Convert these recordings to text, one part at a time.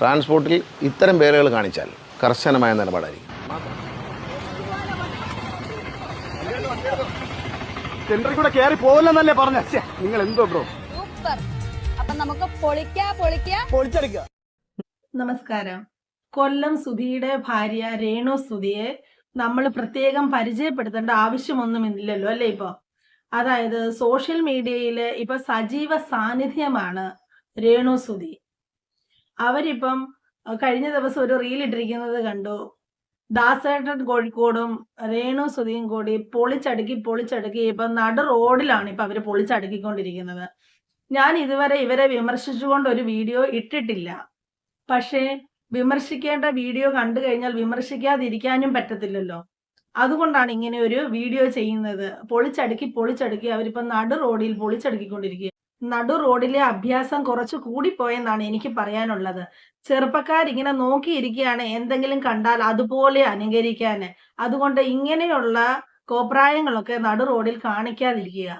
ട്രാൻസ്പോർട്ടിൽ ഇത്തരം പേരുകൾ കാണിച്ചാൽ കർശനമായ നിലപാടായിരിക്കും. സെന്ററിൽ കൂടെ കയറി പോകില്ലെന്നല്ലേ പറഞ്ഞ? നിങ്ങൾ എന്തോ ബ്രോ നമുക്ക് നമസ്കാരം. കൊല്ലം സുധിയുടെ ഭാര്യ രേണു സുധിയെ നമ്മൾ പ്രത്യേകം പരിചയപ്പെടുത്തേണ്ട ആവശ്യമൊന്നും ഇല്ലല്ലോ അല്ലേ ഇപ്പൊ? അതായത് സോഷ്യൽ മീഡിയയിൽ ഇപ്പൊ സജീവ സാന്നിധ്യമാണ് രേണു സുധി. അവരിപ്പം കഴിഞ്ഞ ദിവസം ഒരു റീൽ ഇട്ടിരിക്കുന്നത് കണ്ടു. ദാസേട്ടൻ കോഴിക്കോടും രേണു സുധിയും കൂടി പൊളിച്ചടുക്കി പൊളിച്ചടുക്കി ഇപ്പൊ നടു റോഡിലാണ് ഇപ്പൊ അവർ പൊളിച്ചടുക്കിക്കൊണ്ടിരിക്കുന്നത്. ഞാൻ ഇതുവരെ ഇവരെ വിമർശിച്ചുകൊണ്ട് ഒരു വീഡിയോ ഇട്ടിട്ടില്ല. പക്ഷേ വിമർശിക്കേണ്ട വീഡിയോ കണ്ടു കഴിഞ്ഞാൽ വിമർശിക്കാതിരിക്കാനും പറ്റത്തില്ലല്ലോ. അതുകൊണ്ടാണ് ഇങ്ങനെ ഒരു വീഡിയോ ചെയ്യുന്നത്. പൊളിച്ചടുക്കി പൊളിച്ചടുക്കി അവരിപ്പം നടു റോഡിൽ പൊളിച്ചടുക്കിക്കൊണ്ടിരിക്കുക നടു റോഡിലെ അഭ്യാസം കുറച്ച് കൂടിപ്പോയെന്നാണ് എനിക്ക് പറയാനുള്ളത്. ചെറുപ്പക്കാരിങ്ങനെ നോക്കിയിരിക്കുകയാണ് എന്തെങ്കിലും കണ്ടാൽ അതുപോലെ അനുകരിക്കാൻ. അതുകൊണ്ട് ഇങ്ങനെയുള്ള കോപ്രായങ്ങളൊക്കെ നടു റോഡിൽ കാണിക്കാതിരിക്കുക.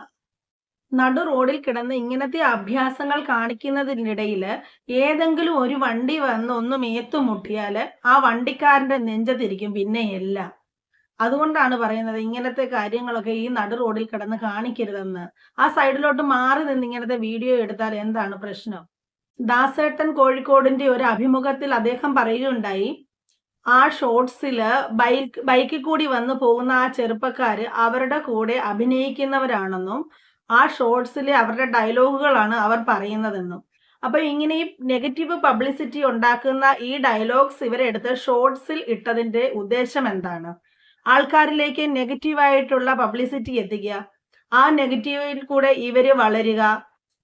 നടു റോഡിൽ കിടന്ന് ഇങ്ങനത്തെ അഭ്യാസങ്ങൾ കാണിക്കുന്നതിനിടയിൽ ഏതെങ്കിലും ഒരു വണ്ടി വന്ന് ഒന്ന് ഏത്തുമുട്ടിയാൽ ആ വണ്ടിക്കാരന്റെ നെഞ്ചത്തിരിക്കും പിന്നെ എല്ലാം. അതുകൊണ്ടാണ് പറയുന്നത് ഇങ്ങനത്തെ കാര്യങ്ങളൊക്കെ ഈ നടു റോഡിൽ കിടന്ന് കാണിക്കരുതെന്ന്. ആ സൈഡിലോട്ട് മാറി നിന്ന് ഇങ്ങനത്തെ വീഡിയോ എടുത്താൽ എന്താണ് പ്രശ്നം? ദാസേട്ടൻ കോഴിക്കോടിന്റെ ഒരു അഭിമുഖത്തിൽ അദ്ദേഹം പറയുകയുണ്ടായി ആ ഷോർട്സിൽ ബൈക്ക് ബൈക്കിൽ കൂടി വന്നു പോകുന്ന ആ ചെറുപ്പക്കാര് അവരുടെ കൂടെ അഭിനയിക്കുന്നവരാണെന്നും ആ ഷോർട്സിലെ അവരുടെ ഡയലോഗുകളാണ് അവർ പറയുന്നതെന്നും. അപ്പൊ ഇങ്ങനെ ഈ നെഗറ്റീവ് പബ്ലിസിറ്റി ഉണ്ടാക്കുന്ന ഈ ഡയലോഗ്സ് ഇവരെടുത്ത് ഷോർട്സിൽ ഇട്ടതിന്റെ ഉദ്ദേശം എന്താണ്? ആൾക്കാരിലേക്ക് നെഗറ്റീവായിട്ടുള്ള പബ്ലിസിറ്റി എത്തിക്കുക. ആ നെഗറ്റീവിൽ കൂടെ ഇവർ വളരുക.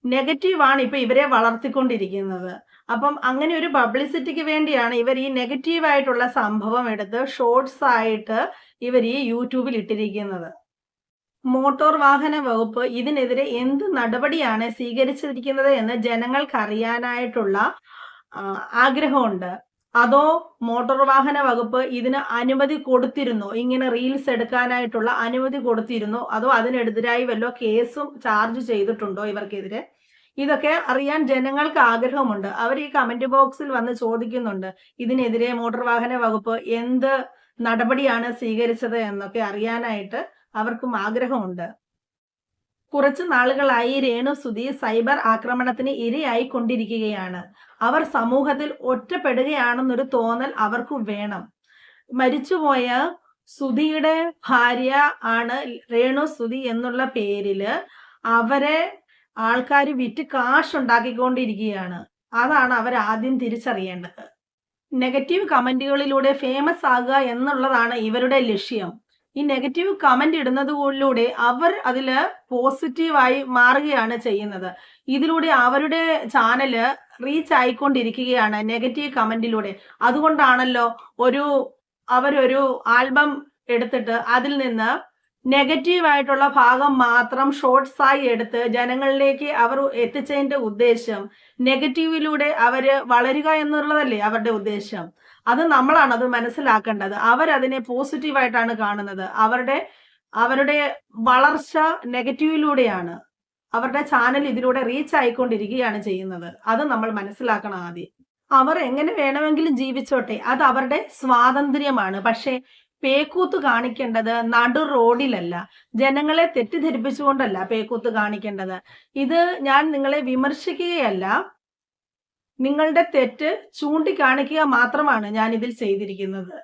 നെഗറ്റീവാണ് ഇപ്പൊ ഇവരെ വളർത്തിക്കൊണ്ടിരിക്കുന്നത്. അപ്പം അങ്ങനെ ഒരു പബ്ലിസിറ്റിക്ക് വേണ്ടിയാണ് ഇവർ ഈ നെഗറ്റീവായിട്ടുള്ള സംഭവം എടുത്ത് ഷോർട്സ് ആയിട്ട് ഇവർ ഈ യൂട്യൂബിൽ ഇട്ടിരിക്കുന്നത്. മോട്ടോർ വാഹന വകുപ്പ് ഇതിനെതിരെ എന്ത് നടപടിയാണ് സ്വീകരിച്ചിരിക്കുന്നത് എന്ന് ജനങ്ങൾക്ക് അറിയാനായിട്ടുള്ള ആ, ആഗ്രഹമുണ്ട്. അതോ മോട്ടോർ വാഹന വകുപ്പ് ഇതിന് അനുമതി കൊടുത്തിരുന്നോ? ഇങ്ങനെ റീൽസ് എടുക്കാനായിട്ടുള്ള അനുമതി കൊടുത്തിരുന്നോ? അതോ അതിനെതിരായി വല്ലോ കേസും ചാർജ് ചെയ്തിട്ടുണ്ടോ ഇവർക്കെതിരെ? ഇതൊക്കെ അറിയാൻ ജനങ്ങൾക്ക് ആഗ്രഹമുണ്ട്. അവർ ഈ കമന്റ് ബോക്സിൽ വന്ന് ചോദിക്കുന്നുണ്ട്. ഇതിനെതിരെ മോട്ടോർ വാഹന വകുപ്പ് എന്ത് നടപടിയാണ് സ്വീകരിച്ചത് എന്നൊക്കെ അറിയാനായിട്ട് അവർക്കും ആഗ്രഹമുണ്ട്. കുറച്ചു നാളുകളായി രേണു സുധി സൈബർ ആക്രമണത്തിന് ഇരയായി കൊണ്ടിരിക്കുകയാണ്. അവർ സമൂഹത്തിൽ ഒറ്റപ്പെടുകയാണെന്നൊരു തോന്നൽ അവർക്ക് വേണം. മരിച്ചുപോയ സുധിയുടെ ഭാര്യ ആണ് രേണു സുധി എന്നുള്ള പേരിൽ അവരെ ആൾക്കാർ വിറ്റ് കാശ് ഉണ്ടാക്കിക്കൊണ്ടിരിക്കുകയാണ് അതാണ് അവർ ആദ്യം തിരിച്ചറിയേണ്ടത്. നെഗറ്റീവ് കമന്റുകളിലൂടെ ഫേമസ് ആകുക എന്നുള്ളതാണ് ഇവരുടെ ലക്ഷ്യം. ഈ നെഗറ്റീവ് കമന്റ് ഇടുന്നതിലൂടെ അവർ അതിൽ പോസിറ്റീവായി മാറുകയാണ് ചെയ്യുന്നത്. ഇതിലൂടെ അവരുടെ ചാനൽ റീച്ച് ആയിക്കൊണ്ടിരിക്കുകയാണ് നെഗറ്റീവ് കമന്റിലൂടെ അതുകൊണ്ടാണല്ലോ ഒരു അവരൊരു ആൽബം എടുത്തിട്ട് അതിൽ നിന്ന് നെഗറ്റീവായിട്ടുള്ള ഭാഗം മാത്രം ഷോർട്സ് ആയി എടുത്ത് ജനങ്ങളിലേക്ക് അവർ എത്തിച്ചതിന്റെ ഉദ്ദേശം നെഗറ്റീവിലൂടെ അവർ വളരുക എന്നുള്ളതല്ലേ അവരുടെ ഉദ്ദേശം? അത് നമ്മളാണ് അത് മനസ്സിലാക്കേണ്ടത്. അവരതിനെ പോസിറ്റീവായിട്ടാണ് കാണുന്നത്. അവരുടെ അവരുടെ വളർച്ച നെഗറ്റീവിലൂടെയാണ്. അവരുടെ ചാനൽ ഇതിലൂടെ റീച്ച് ആയിക്കൊണ്ടിരിക്കുകയാണ് ചെയ്യുന്നത്. അത് നമ്മൾ മനസ്സിലാക്കണം ആദ്യം. അവർ എങ്ങനെ വേണമെങ്കിലും ജീവിച്ചോട്ടെ. അത് അവരുടെ സ്വാതന്ത്ര്യമാണ്. പക്ഷേ പേക്കൂത്ത് കാണിക്കേണ്ടത് നടു റോഡിലല്ല. ജനങ്ങളെ തെറ്റിദ്ധരിപ്പിച്ചുകൊണ്ടല്ല പേക്കൂത്ത് കാണിക്കേണ്ടത്. ഇത് ഞാൻ നിങ്ങളെ വിമർശിക്കുകയല്ല. നിങ്ങളുടെ തെറ്റ് ചൂണ്ടിക്കാണിക്കുക മാത്രമാണ് ഞാൻ ഇതിൽ ചെയ്തിരിക്കുന്നത്.